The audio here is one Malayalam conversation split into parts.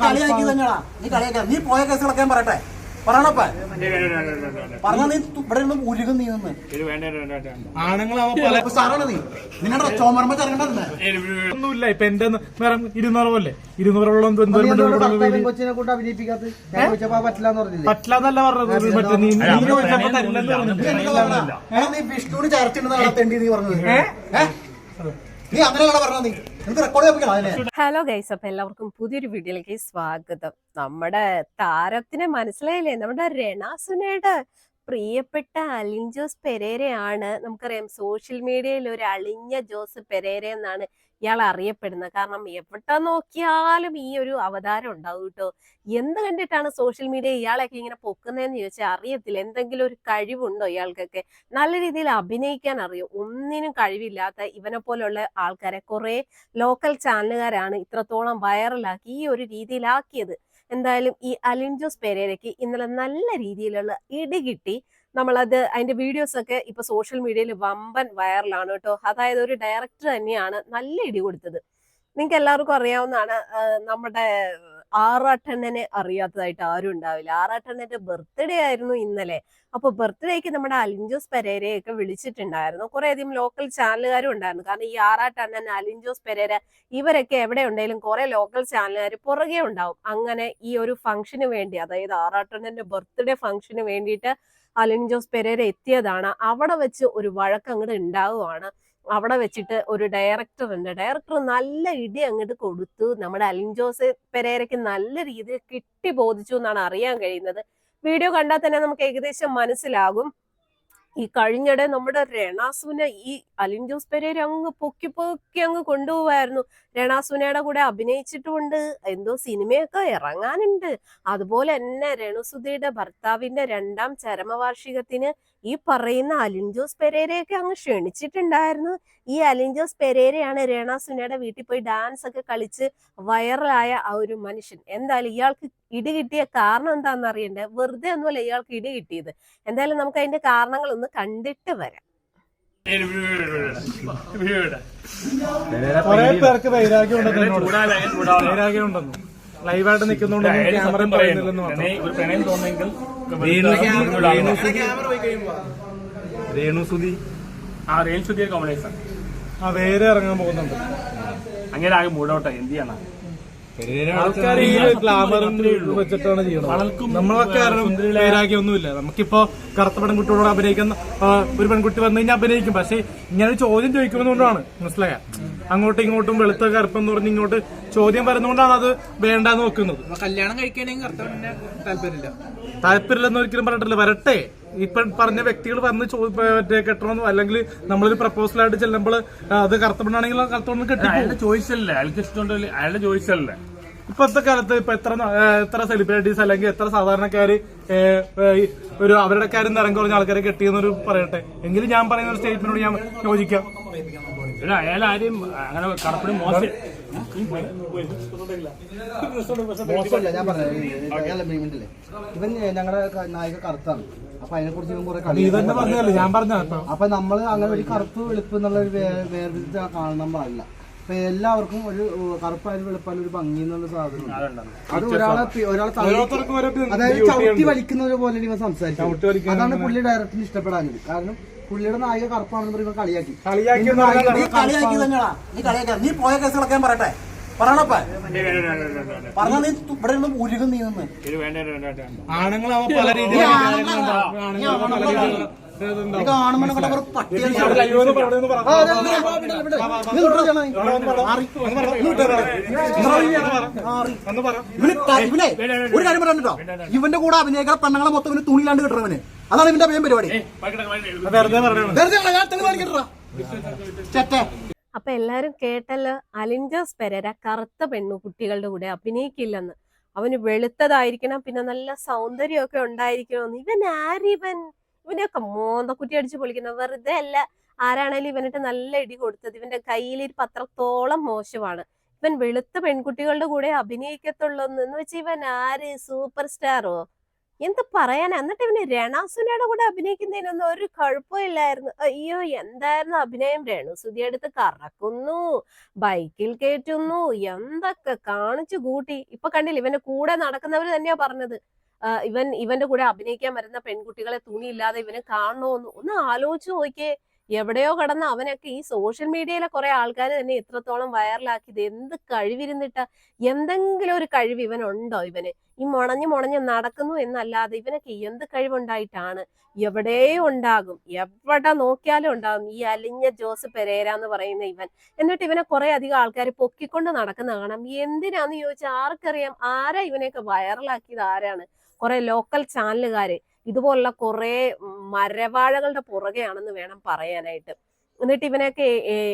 കളിയാക്കി തന്നെയാ നീ പോയ കേസുകളൊക്കെ ഞാൻ പറയട്ടെ. പറയണപ്പ പറഞ്ഞാ നീ ഇവിടെ നിന്ന് ഉരുകും നീ നിന്ന്. സാറാണ് നീ? നിന്നെ ചോമർമ്മ ഇറങ്ങണ്ടേ ഒന്നുമില്ല ഇപ്പൊ എന്റെ വേറെ ഇരുന്നൂറ് പോലെ. ഇരുന്നൂറോളം എന്തോരം കൊച്ചിനെ കൊണ്ട് അഭിനയിപ്പിക്കാത്ത പറ്റില്ല പറ്റില്ലെന്നല്ല പറഞ്ഞത്. മറ്റേ നീ നീ വിഷ്ണുവിന് ചർച്ചിട്ട് നടത്തേണ്ടി നീ പറഞ്ഞത്. ഏ? നീ നീ. ഹലോ ഗൈസ് അപ്പൊ എല്ലാവർക്കും പുതിയൊരു വീഡിയോയിലേക്ക് സ്വാഗതം. നമ്മുടെ താരത്തിനെ മനസ്സിലായില്ലേ? നമ്മുടെ രണാസുനയുടെ പ്രിയപ്പെട്ട അലിൻ ജോസ് പെരേരയാണ്. നമുക്കറിയാം സോഷ്യൽ മീഡിയയിൽ ഒരു അളിഞ്ഞ ജോസ് പെരേര എന്നാണ് ഇയാൾ അറിയപ്പെടുന്നത്. കാരണം എവിടെ നോക്കിയാലും ഈ ഒരു അവതാരം ഉണ്ടാവും കേട്ടോ. എന്ത് കണ്ടിട്ടാണ് സോഷ്യൽ മീഡിയ ഇയാളൊക്കെ ഇങ്ങനെ പൊക്കുന്നതെന്ന് ചോദിച്ചാൽ അറിയത്തില്ല. എന്തെങ്കിലും ഒരു കഴിവുണ്ടോ ഇയാൾക്കൊക്കെ? നല്ല രീതിയിൽ അഭിനയിക്കാൻ അറിയും. ഒന്നിനും കഴിവില്ലാത്ത ഇവനെ പോലുള്ള ആൾക്കാരെ കുറെ ലോക്കൽ ചാനലുകാരാണ് ഇത്രത്തോളം വൈറലാക്കി ഈ ഒരു രീതിയിലാക്കിയത്. എന്തായാലും ഈ അലിൻജോസ് പെരേരയ്ക്ക് ഇന്നലെ നല്ല രീതിയിലുള്ള ഇടി കിട്ടി. നമ്മളത് അതിന്റെ വീഡിയോസ് ഒക്കെ ഇപ്പൊ സോഷ്യൽ മീഡിയയിൽ വമ്പൻ വൈറലാണ് കേട്ടോ. അതായത് ഒരു ഡയറക്ടർ തന്നെയാണ് നല്ല ഇടി കൊടുത്തത്. നിങ്ങൾക്ക് എല്ലാവർക്കും അറിയാവുന്നതാണ് നമ്മുടെ ആറാട്ടണ്ണനെ അറിയാത്തതായിട്ട് ആരും ഉണ്ടാവില്ല. ആറാട്ടണ്ണന്റെ ബർത്ത്ഡേ ആയിരുന്നു ഇന്നലെ. അപ്പൊ ബർത്ത്ഡേക്ക് നമ്മുടെ അലിഞ്ചോസ് പെരേരയൊക്കെ വിളിച്ചിട്ടുണ്ടായിരുന്നു. കുറെ അധികം ലോക്കൽ ചാനലുകാരും ഉണ്ടായിരുന്നു. കാരണം ഈ ആറാട്ടണ്ണൻ അലിഞ്ചോസ് പെരേര ഇവരൊക്കെ എവിടെ ഉണ്ടെങ്കിലും കുറെ ലോക്കൽ ചാനലുകാർ പുറകെ ഉണ്ടാവും. അങ്ങനെ ഈ ഒരു ഫംഗ്ഷന് വേണ്ടി അതായത് ആറാട്ടണ്ണന്റെ ബർത്ത്ഡേ ഫംഗ്ഷന് വേണ്ടിയിട്ട് അലിൻ ജോസ് പെരേര എത്തിയതാണ്. അവിടെ വെച്ച് ഒരു വഴക്ക് അങ്ങോട്ട് ഉണ്ടാവുകയാണ് അവിടെ വെച്ചിട്ട് ഒരു ഡയറക്ടർ ഉണ്ട്. ഡയറക്ടർ നല്ല ഇടി അങ്ങോട്ട് കൊടുത്തു. നമ്മുടെ അലിൻ ജോസ് പെരേരയ്ക്ക് നല്ല രീതിയിൽ കിട്ടി ബോധിച്ചു എന്നാണ് അറിയാൻ കഴിയുന്നത്. വീഡിയോ കണ്ടാൽ തന്നെ നമുക്ക് ഏകദേശം മനസ്സിലാകും. ഈ കഴിഞ്ഞിടെ നമ്മുടെ രണാസുനെ ഈ അലിൻ ജോസ് പെരേര അങ്ങ് പൊക്കി പൊക്കി അങ്ങ് കൊണ്ടുപോവായിരുന്നു. രണാസുനയുടെ കൂടെ അഭിനയിച്ചിട്ടുമുണ്ട്. എന്തോ സിനിമയൊക്കെ ഇറങ്ങാനുണ്ട്. അതുപോലെ തന്നെ രേണുസുധിയുടെ ഭർത്താവിന്റെ രണ്ടാം ചരമവാർഷികത്തിന് ഈ പറയുന്ന അലിൻ ജോസ് പെരേരയൊക്കെ അങ്ങ് ക്ഷണിച്ചിട്ടുണ്ടായിരുന്നു. ഈ അലിൻ ജോസ് പെരേരയാണ് രേണാസുനയുടെ വീട്ടിൽ പോയി ഡാൻസ് ഒക്കെ കളിച്ച് വൈറലായ ആ ഒരു മനുഷ്യൻ. എന്തായാലും ഇയാൾക്ക് ഇടി കിട്ടിയ കാരണം എന്താണെന്ന് അറിയണ്ടേ? വെറുതെ ഒന്നുമല്ല ഇയാൾക്ക് ഇടി കിട്ടിയത്. എന്തായാലും നമുക്ക് അതിന്റെ കാരണങ്ങൾ ഒന്ന് കണ്ടിട്ട് വരാം. കുറെ പേർക്ക് വൈരാഗ്യം ഉണ്ടെന്ന് വൈരാഗ്യം ഉണ്ടെന്നു. ലൈവായിട്ട് നിൽക്കുന്നോണ്ട് ക്യാമറ പറയുന്നില്ലെന്ന് രേണുസുതി ആ കോമഡേഴ്സ് ആ വേറെ ഇറങ്ങാൻ പോകുന്നുണ്ട്. അങ്ങനെ ആകെ മൂടോട്ടെ എന്ത് ചെയ്യണം ആൾക്കാർ ഈ വെച്ചിട്ടാണ് ചെയ്യുന്നത്. നമ്മളൊക്കെ കാരണം വൈരാഗ്യം ഒന്നുമില്ല. നമുക്കിപ്പോ കറുത്ത പെൺകുട്ടിയോട് അഭിനയിക്കുന്ന ഒരു പെൺകുട്ടി വന്നു കഴിഞ്ഞാൽ അഭിനയിക്കും. പക്ഷെ ഇങ്ങനെ ഒരു ചോദ്യം ചോദിക്കുന്നതുകൊണ്ടാണ് മനസ്സിലായ? അങ്ങോട്ടും ഇങ്ങോട്ടും വെളുത്ത കറുപ്പം എന്ന് പറഞ്ഞ് ഇങ്ങോട്ട് ചോദ്യം വരുന്നതുകൊണ്ടാണ് അത് വേണ്ടാന്ന് വെക്കുന്നത് കല്യാണം കഴിക്കണമെങ്കിൽ താല്പര്യമില്ല. താല്പര്യമില്ലെന്ന് ഒരിക്കലും പറഞ്ഞിട്ടില്ല. വരട്ടെ. ഇപ്പൊ പറഞ്ഞ വ്യക്തികൾ വന്ന് മറ്റേ കെട്ടണമെന്നോ അല്ലെങ്കിൽ നമ്മളൊരു പ്രപ്പോസലായിട്ട് ചെല്ലുമ്പോൾ അത് കറുത്തപ്പെണ്ണാണെങ്കിൽ കറുത്തപ്പെണ്ണ് കെട്ടി അയാളുടെ ചോയ്സ് അല്ലേ അയാൾക്ക് ഇഷ്ടമുണ്ടല്ലേ അയാളുടെ ചോയ്സ് അല്ലേ ഇപ്പോഴത്തെ കാലത്ത് ഇപ്പൊ എത്ര എത്ര സെലിബ്രിറ്റീസ് അല്ലെങ്കിൽ എത്ര സാധാരണക്കാര് ഒരു അവരുടെ കാര്യം നിറം കുറഞ്ഞ ആൾക്കാരെ കെട്ടിയെന്നൊരു പറയട്ടെ എങ്കിലും ഞാൻ പറയുന്ന ഒരു സ്റ്റേറ്റ്മെന്റോട് ഞാൻ യോജിക്കാം അയാൾ ആരെയും അങ്ങനെ കടപ്പിടി മോശം മോശമല്ല ഞാൻ പറഞ്ഞില്ലേ ഇവൻ ഞങ്ങളുടെ നായിക കറുത്താണ് അപ്പൊ അതിനെ കുറിച്ച് കുറെ കളി ഞാൻ പറഞ്ഞു അപ്പൊ നമ്മൾ അങ്ങനെ ഒരു കറുപ്പ് വെളുപ്പ് എന്നുള്ള ഒരു വേർതിരിച്ച് കാണണം പാടില്ല അപ്പൊ എല്ലാവർക്കും ഒരു കറുപ്പായാലും വെളുപ്പായാലും ഒരു ഭംഗി എന്നുള്ള സാധനം അത് ഒരാളെ ഒരാളെ അതായത് ചവിട്ടി വലിക്കുന്നത് പോലെ ഇവ സംസാരിക്കും. അതാണ് പുള്ളി ഡയറക്ടറിന് ഇഷ്ടപ്പെടാഞ്ഞത്. കാരണം പുള്ളിയുടെ നായിക കറുപ്പാണെന്ന് പറയുമ്പോൾ കളിയാക്കി. കളിയാക്കി നീ കളിയാക്കി തന്നെയാ നീ കളിയാക്കിയ നീ പോയ കേസുകളൊക്കെ പറയട്ടെ. പറയണപ്പ. പറഞ്ഞ നീ ഇവിടെ നിന്ന് ഉരുകും നീ നിന്ന്. പല രീതിയിൽ. ആണുങ്ങളാ. ഒരു പട്ടിയെ ചേട്ടാ, കാര്യം പറഞ്ഞോ ഇവന്റെ കൂടെ അഭിനയിക്കാൻ പെണ്ണങ്ങളെ മൊത്തം ഇവന് തുണിയിലാണ്ട് കിട്ടണവന്. അതാണ് ഇവന്റെ മെയിൻ പരിപാടി. വെറുതെ ചെറ്റേ അപ്പൊ എല്ലാരും കേട്ടല്ലോ അലിൻജോസ് പെരേര കറുത്ത പെണ്ണു കുട്ടികളുടെ കൂടെ അഭിനയിക്കില്ലെന്ന്. അവന് വെളുത്തതായിരിക്കണം പിന്നെ നല്ല സൗന്ദര്യമൊക്കെ ഉണ്ടായിരിക്കണം. ഇവൻ ആരിവൻ ഇവനെയൊക്കെ കുട്ടി അടിച്ച് പൊളിക്കുന്ന വെറുതെ അല്ല. ആരാണേലും ഇവനിട്ട് നല്ല ഇടി കൊടുത്തത്. ഇവന്റെ കയ്യിൽ ഒരു പത്രത്തോളം മോശമാണ്. ഇവൻ വെളുത്ത പെൺകുട്ടികളുടെ കൂടെ അഭിനയിക്കത്തുള്ളൂ എന്ന് വെച്ചാൽ ഇവൻ ആര്? സൂപ്പർ സ്റ്റാറോ? എന്ത് പറയാൻ എന്നിട്ട് ഇവന് രണാസുനയുടെ കൂടെ അഭിനയിക്കുന്നതിനൊന്നും ഒരു കുഴപ്പമില്ലായിരുന്നു അയ്യോ എന്തായിരുന്നു അഭിനയം? രേണുസുതി എടുത്ത് കറക്കുന്നു ബൈക്കിൽ കയറ്റുന്നു എന്തൊക്കെ കാണിച്ചു കൂട്ടി. ഇപ്പൊ കണ്ടില്ല ഇവന്റെ കൂടെ നടക്കുന്നവര് തന്നെയാ പറഞ്ഞത്. ഇവൻ ഇവന്റെ കൂടെ അഭിനയിക്കാൻ വരുന്ന പെൺകുട്ടികളെ തുണിയില്ലാതെ ഇവനെ കാണണോന്ന് ഒന്ന് ആലോചിച്ചു നോക്കിയേ. എവിടെയോ കടന്ന് അവനൊക്കെ ഈ സോഷ്യൽ മീഡിയയിലെ കുറെ ആൾക്കാർ തന്നെ എത്രത്തോളം വൈറലാക്കിയത് എന്ത് കഴിവിരുന്നിട്ട എന്തെങ്കിലും ഒരു കഴിവ് ഇവനുണ്ടോ ഇവന്? ഈ മുണഞ്ഞു മുണഞ്ഞ് നടക്കുന്നു എന്നല്ലാതെ ഇവനൊക്കെ എന്ത് കഴിവുണ്ടായിട്ടാണ്? എവിടെയോ ഉണ്ടാകും. എവിടെ നോക്കിയാലും ഉണ്ടാകും. ഈ അലിഞ്ഞ ജോസ് പെരേര എന്ന് പറയുന്ന ഇവൻ. എന്നിട്ട് ഇവനെ കുറെ അധികം ആൾക്കാർ പൊക്കിക്കൊണ്ട് നടക്കുന്ന കാണാം. എന്തിനാന്ന് ചോദിച്ചാൽ ആർക്കറിയാം? ആരാ ഇവനെയൊക്കെ വൈറലാക്കിയത് ആരാണ്? കുറെ ലോക്കൽ ചാനലുകാര് ഇതുപോലുള്ള കുറെ മരവാഴകളുടെ പുറകെയാണെന്ന് വേണം പറയാനായിട്ട്. എന്നിട്ട് ഇവനൊക്കെ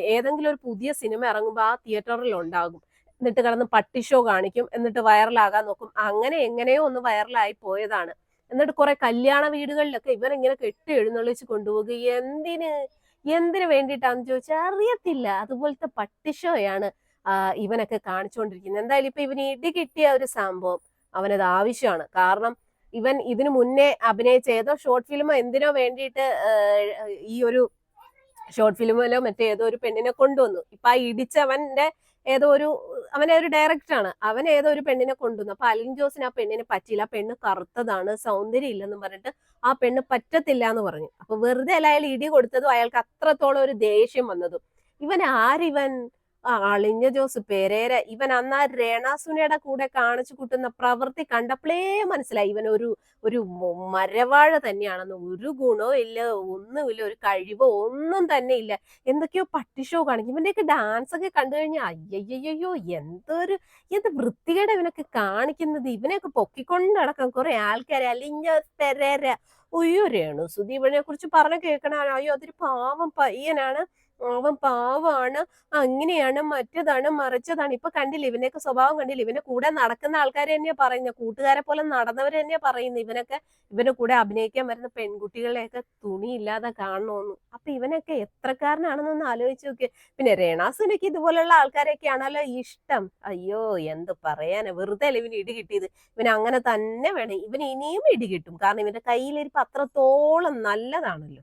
ഏതെങ്കിലും ഒരു പുതിയ സിനിമ ഇറങ്ങുമ്പോൾ ആ തിയേറ്ററിൽ ഉണ്ടാകും. എന്നിട്ട് കിടന്ന് പട്ടി ഷോ കാണിക്കും. എന്നിട്ട് വൈറലാകാൻ നോക്കും. അങ്ങനെ എങ്ങനെയോ ഒന്ന് വൈറലായി പോയതാണ്. എന്നിട്ട് കുറെ കല്യാണ വീടുകളിലൊക്കെ ഇവനിങ്ങനെ കെട്ടി എഴുന്നള്ളിച്ച് കൊണ്ടുപോകുക എന്തിന്? എന്തിനു വേണ്ടിയിട്ടാന്ന് ചോദിച്ചാൽ അറിയത്തില്ല. അതുപോലത്തെ പട്ടി ഷോയാണ് ആ, ഇവനൊക്കെ കാണിച്ചുകൊണ്ടിരിക്കുന്നത് എന്തായാലും ഇപ്പൊ ഇവന് ഇടി കിട്ടിയ ഒരു സംഭവം അവനത് ആവശ്യമാണ്. കാരണം ഇവൻ ഇതിനു മുന്നേ അഭിനയിച്ച ഏതോ ഷോർട്ട് ഫിലിമോ എന്തിനോ വേണ്ടിയിട്ട് ഈ ഒരു ഷോർട്ട് ഫിലിമിലോ മറ്റേ ഏതോ ഒരു പെണ്ണിനെ കൊണ്ടുവന്നു. ഇപ്പൊ ആ ഇടിച്ചവന്റെ ഏതോ ഒരു അവനെ ഒരു ഡയറക്ടറാണ് അവൻ ഏതോ ഒരു പെണ്ണിനെ കൊണ്ടുവന്നു. അപ്പൊ അലിൻ ജോസിന് ആ പെണ്ണിനെ പറ്റിയില്ല. ആ പെണ്ണ് കറുത്തതാണ് സൗന്ദര്യം ഇല്ലെന്നും പറഞ്ഞിട്ട് ആ പെണ്ണ് പറ്റത്തില്ല എന്ന് പറഞ്ഞു. അപ്പൊ വെറുതെ അല്ല അയാൾ ഇടി കൊടുത്തതും അയാൾക്ക് അത്രത്തോളം ഒരു ദേഷ്യം വന്നതും. ഇവൻ ആരിവൻ? ആ അളിഞ്ഞ ജോസ് പെരേര. ഇവൻ അന്ന് ആ രേണാസുനയുടെ കൂടെ കാണിച്ചു കൂട്ടുന്ന പ്രവൃത്തി കണ്ടപ്പോഴേ മനസ്സിലായി. ഇവൻ ഒരു ഒരു മരവാഴ തന്നെയാണെന്ന്. ഒരു ഗുണവും ഇല്ല ഒന്നുമില്ല ഒരു കഴിവോ ഒന്നും തന്നെ ഇല്ല. എന്തൊക്കെയോ പട്ടിഷോ കാണിക്കും. ഇവന്റെയൊക്കെ ഡാൻസ് ഒക്കെ കണ്ടു കഴിഞ്ഞാൽ അയ്യയ്യോ എന്തൊരു എന്ത് വൃത്തികേട് ഇവനൊക്കെ കാണിക്കുന്നത്. ഇവനെയൊക്കെ പൊക്കിക്കൊണ്ട് നടക്കാം. കുറെ ആൾക്കാരെ അലിഞ്ഞ പെരേര. ഉയ്യോ രേണു ഇവനെ കുറിച്ച് പറഞ്ഞു കേൾക്കണ അയ്യോ അതൊരു പാവം പയ്യനാണ്. അവൻ പാവാണ് അങ്ങനെയാണ് മറ്റതാണ് മറിച്ചതാണ്. ഇപ്പൊ കണ്ടില്ല ഇവനൊക്കെ സ്വഭാവം കണ്ടില്ല? ഇവന്റെ കൂടെ നടക്കുന്ന ആൾക്കാർ തന്നെയാ പറയുന്നത്. കൂട്ടുകാരെ പോലെ നടന്നവർ തന്നെയാ പറയുന്നത് ഇവനൊക്കെ. ഇവന്റെ കൂടെ അഭിനയിക്കാൻ വരുന്ന പെൺകുട്ടികളെയൊക്കെ തുണിയില്ലാതെ കാണണമെന്ന് അപ്പൊ ഇവനൊക്കെ എത്രക്കാരനാണെന്നൊന്ന് ആലോചിച്ച് നോക്കിയ പിന്നെ രേണാസുനക്ക് ഇതുപോലുള്ള ആൾക്കാരെയൊക്കെയാണല്ലോ ഇഷ്ടം. അയ്യോ എന്ത് പറയാനാ. വെറുതെ അല്ല ഇവന് ഇടി കിട്ടിയത്. ഇവൻ അങ്ങനെ തന്നെ വേണം. ഇവൻ ഇനിയും ഇടി കിട്ടും. കാരണം ഇവന്റെ കയ്യിലിരിപ്പ് അത്രത്തോളം നല്ലതാണല്ലോ.